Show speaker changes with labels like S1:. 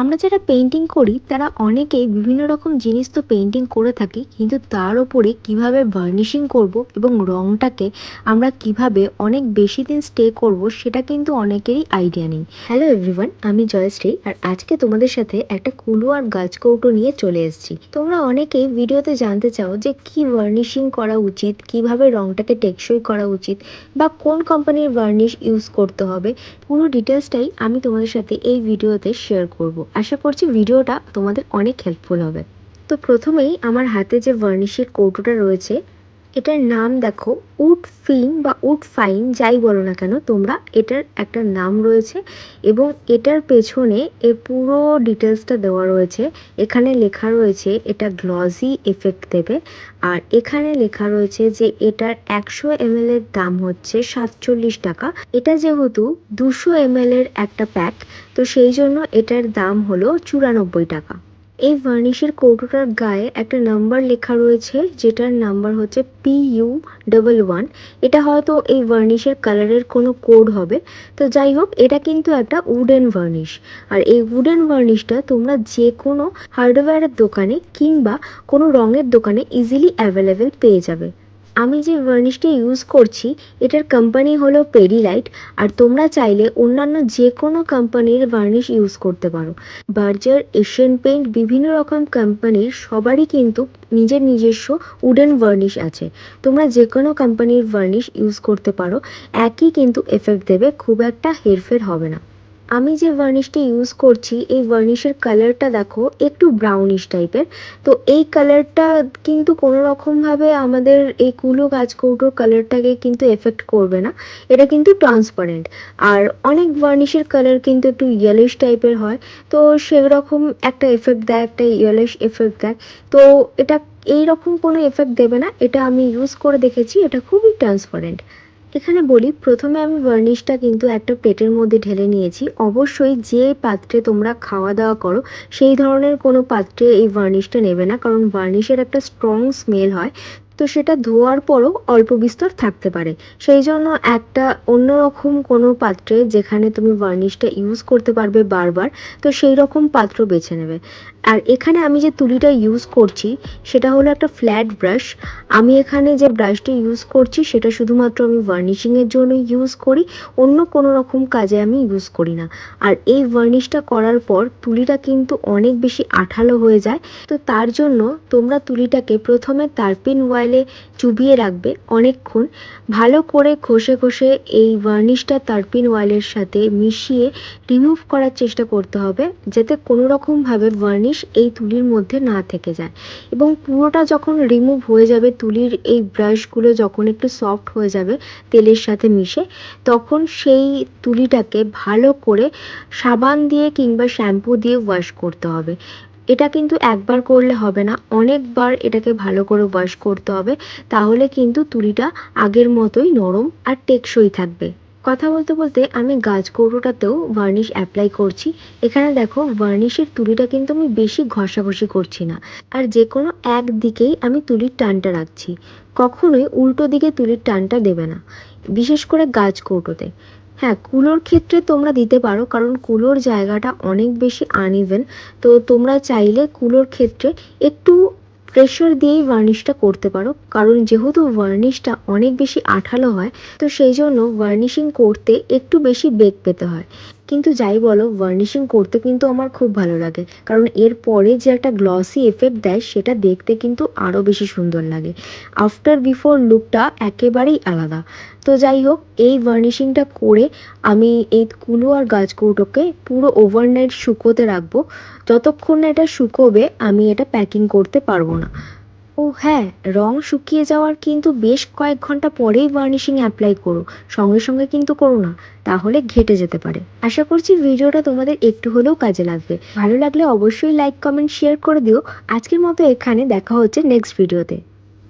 S1: আমরা যারা পেন্টিং করি, তারা অনেকেই বিভিন্ন রকম জিনিস তো পেন্টিং করে থাকি, কিন্তু তার ওপরে কীভাবে ভার্নিশিং করব এবং রংটাকে আমরা কীভাবে অনেক বেশি দিন স্টে করব, সেটা কিন্তু অনেকেরই আইডিয়া নেই। হ্যালো এভরিওয়ান আমি জয়শ্রী, আর আজকে তোমাদের সাথে একটা কুলু আর গাছ কৌটো নিয়ে চলে এসেছি। তোমরা অনেকেই ভিডিওতে জানতে চাও যে কি ভার্নিশিং করা উচিত, কীভাবে রংটাকে টেকসই করা উচিত, বা কোন কোম্পানির ভার্নিশ ইউজ করতে হবে। পুরো ডিটেলসটাই আমি তোমাদের সাথে এই ভিডিওতে শেয়ার করব। আশা করছি ভিডিওটা তোমাদের অনেক হেল্পফুল হবে। তো প্রথমেই আমার হাতে যে ভার্নিশের কৌটোটা রয়েছে এটার নাম দেখো, উড ফিন বা উড ফাইন যাই বলো না কেন, তোমরা এটার একটা নাম রয়েছে এবং এটার পেছনে এর পুরো ডিটেলসটা দেওয়া রয়েছে। এখানে লেখা রয়েছে এটা গ্লসি এফেক্ট দেবে আর এখানে লেখা রয়েছে যে এটার একশো এমএল এর দাম হচ্ছে সাতচল্লিশ টাকা। এটা যেহেতু দুশো এমএল এর একটা প্যাক তো সেই জন্য এটার দাম হলো চুরানব্বই টাকা। এই ভার্নিশের কৌটোটার গায়ে একটা নাম্বার লেখা রয়েছে, যেটার নাম্বার হচ্ছে পি ইউ ডবল ওয়ান এটা হয়তো এই ভার্নিশের কালারের কোনো কোড হবে। তো যাই হোক, এটা কিন্তু একটা উডেন ভার্নিশ আর এই উডেন ভার্নিশটা তোমরা যে কোনো হার্ডওয়্যারের দোকানে কিংবা কোনো রঙের দোকানে ইজিলি অ্যাভেলেবেল পেয়ে যাবে। আমি যে ভার্নিশটি ইউজ করছি, এটার কোম্পানি হলো পেরিলাইট আর তোমরা চাইলে অন্যান্য যে কোনো কোম্পানির ভার্নিশ ইউজ করতে পারো। বার্জার এশিয়ান পেইন্ট বিভিন্ন রকম কোম্পানির সবারই কিন্তু নিজের নিজস্ব উডেন ভার্নিশ আছে। তোমরা যে কোনো কোম্পানির ভার্নিশ ইউজ করতে পারো, একই কিন্তু এফেক্ট দেবে, খুব একটা হেরফের হবে না। আমি যে ভার্নিশটা ইউজ করছি, এই ভার্নিশের কালারটা দেখো, একটু ব্রাউনিশ টাইপের তো এই কালারটা কিন্তু কোনো রকমভাবে আমাদের এই কুলো গাছ কৌটোর কালারটাকে কিন্তু এফেক্ট করবে না। এটা কিন্তু ট্রান্সপারেন্ট আর অনেক ভার্নিশের কালার কিন্তু একটু ইয়েলিশ টাইপের হয়। তো সেরকম একটা এফেক্ট দেয়, একটা ইয়েলিশ এফেক্ট দেয়। তো এটা এই রকম কোনো এফেক্ট দেবে না। এটা আমি ইউজ করে দেখেছি, এটা খুবই ট্রান্সপারেন্ট এখানে বলি, প্রথমে আমি ভার্নিশটা কিন্তু একটা প্লেটের মধ্যে ঢেলে নিয়েছি। অবশ্যই যে পাত্রে তোমরা খাওয়া দাওয়া করো, সেই ধরনের কোনো পাত্রে এই ভার্নিশটা নেবে না, কারণ ভার্নিশের একটা স্ট্রং স্মেল হয়। তো সেটা ধোয়ার পরও অল্প বিস্তর থাকতে পারে। সেই জন্য একটা অন্যরকম কোনো পাত্রে যেখানে তুমি ভার্নিশটা ইউজ করতে পারবে বারবার, তো সেই রকম পাত্র বেছে নেবে। আর এখানে আমি যে তুলিটা ইউজ করছি, সেটা হলো একটা ফ্ল্যাট ব্রাশ আমি এখানে যে ব্রাশটি ইউজ করছি, সেটা শুধুমাত্র আমি ভার্নিশিংয়ের জন্য ইউজ করি, অন্য কোনো রকম কাজে আমি ইউজ করি না। আর এই ভার্নিশটা করার পর তুলিটা কিন্তু অনেক বেশি আঠালো হয়ে যায়। তো তার জন্য তোমরা তুলিটাকে প্রথমে তারপিন ওয়াইলে চুবিয়ে রাখবে অনেকক্ষণ। ভালো করে ঘষে ঘষে এই ভার্নিশটা তারপিন ওয়াইলের সাথে মিশিয়ে রিমুভ করার চেষ্টা করতে হবে, যাতে কোনো রকমভাবে ভার্নিশ এই তুলির মধ্যে না থেকে যায়। এবং পুরোটা যখন রিমুভ হয়ে যাবে, তুলির এই ব্রাশগুলো যখন একটু সফট হয়ে যাবে, তেলের সাথে মিশে, তখন সেই তুলিটাকে ভালো করে সাবান দিয়ে কিংবা শ্যাম্পু দিয়ে ওয়াশ করতে হবে। এটা কিন্তু একবার করলে হবে না। অনেকবার এটাকে ভালো করে ওয়াশ করতে হবে। তাহলে কিন্তু তুলিটা আগের মতোই নরম আর টেকসই থাকবে। কথা বলতে বলতে আমি গাছ কৌটোটাতেও ভার্নিশ অ্যাপ্লাই করছি। এখানে দেখো ভার্নিশের তুলিটা কিন্তু আমি বেশি ঘষাঘষি করছি না। আর যে কোনো একদিকেই আমি তুলির টানটা রাখছি। কখনোই উল্টো দিকে তুলির টানটা দেবে না। বিশেষ করে গাছ কৌটোতে হ্যাঁ কুলোর ক্ষেত্রে তোমরা দিতে পারো, কারণ কুলোর জায়গাটা অনেক বেশি আনইভেন তো তোমরা চাইলে কুলোর ক্ষেত্রে একটু প্রেশার দিয়েই ভার্নিশটা করতে পারো, কারণ যেহেতু ভার্নিশটা অনেক বেশি আঠালো হয়, তো সেই জন্য ভার্নিশিং করতে একটু বেশি বেগ পেতে হয়। কিন্তু যাই বলো ভার্নিশিং করতে কিন্তু আমার খুব ভালো লাগে। কারণ এর পরে যে একটা গ্লসি এফেক্ট দেয়, সেটা দেখতে কিন্তু আরও বেশি সুন্দর লাগে। আফটার বিফোর লুকটা একেবারেই আলাদা। তো যাই হোক, এই ভার্নিশিংটা করে আমি এই কুলো আর গাছ কৌটোকে পুরো ওভারনাইট শুকোতে রাখব। যতক্ষণ না এটা শুকোবে, আমি এটা প্যাকিং করতে পারব না। ও হ্যাঁ রং শুকিয়ে যাওয়ার কিন্তু বেশ কয়েক ঘণ্টা পরেই বার্নিশিং অ্যাপ্লাই করো। সঙ্গে সঙ্গে কিন্তু করো না, তাহলে ঘেটে যেতে পারে। আশা করছি ভিডিওটা তোমাদের একটু হলেও কাজে লাগবে। ভালো লাগলে অবশ্যই লাইক কমেন্ট শেয়ার করে দিও। আজকের মতো এখানে দেখা হচ্ছে নেক্সট ভিডিওতে